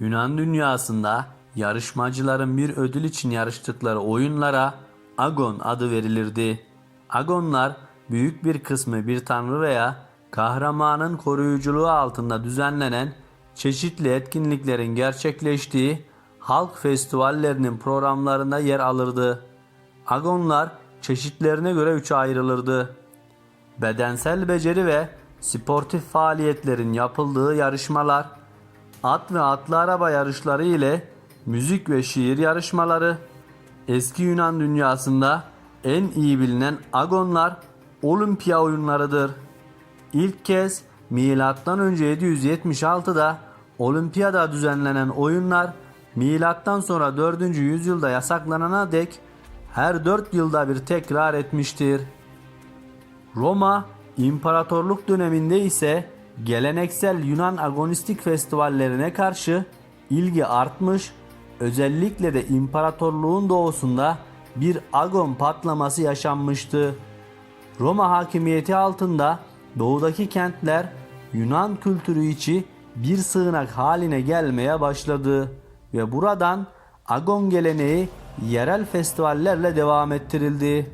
Yunan dünyasında yarışmacıların bir ödül için yarıştıkları oyunlara agon adı verilirdi. Agonlar büyük bir kısmı bir tanrı veya kahramanın koruyuculuğu altında düzenlenen çeşitli etkinliklerin gerçekleştiği halk festivallerinin programlarında yer alırdı. Agonlar çeşitlerine göre üçe ayrılırdı. Bedensel beceri ve sportif faaliyetlerin yapıldığı yarışmalar, at ve atlı araba yarışları ile müzik ve şiir yarışmaları, eski Yunan dünyasında en iyi bilinen agonlar olimpiya oyunlarıdır. İlk kez milattan önce 776'da olimpiyada düzenlenen oyunlar milattan sonra 4. yüzyılda yasaklanana dek her 4 yılda bir tekrar etmiştir. Roma İmparatorluk döneminde ise geleneksel Yunan agonistik festivallerine karşı ilgi artmış, özellikle de imparatorluğun doğusunda bir agon patlaması yaşanmıştı. Roma hakimiyeti altında doğudaki kentler Yunan kültürü içi bir sığınak haline gelmeye başladı ve buradan agon geleneği yerel festivallerle devam ettirildi.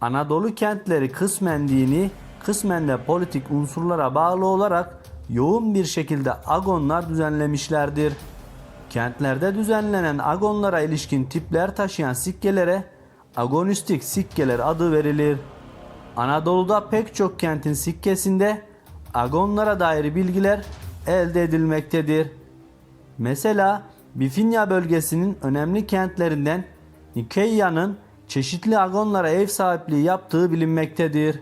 Anadolu kentleri kısmen dini, kısmen de politik unsurlara bağlı olarak yoğun bir şekilde agonlar düzenlemişlerdir. Kentlerde düzenlenen agonlara ilişkin tipler taşıyan sikkelere agonistik sikkeler adı verilir. Anadolu'da pek çok kentin sikkesinde agonlara dair bilgiler elde edilmektedir. Mesela Bifinya bölgesinin önemli kentlerinden Nikeia'nın çeşitli agonlara ev sahipliği yaptığı bilinmektedir.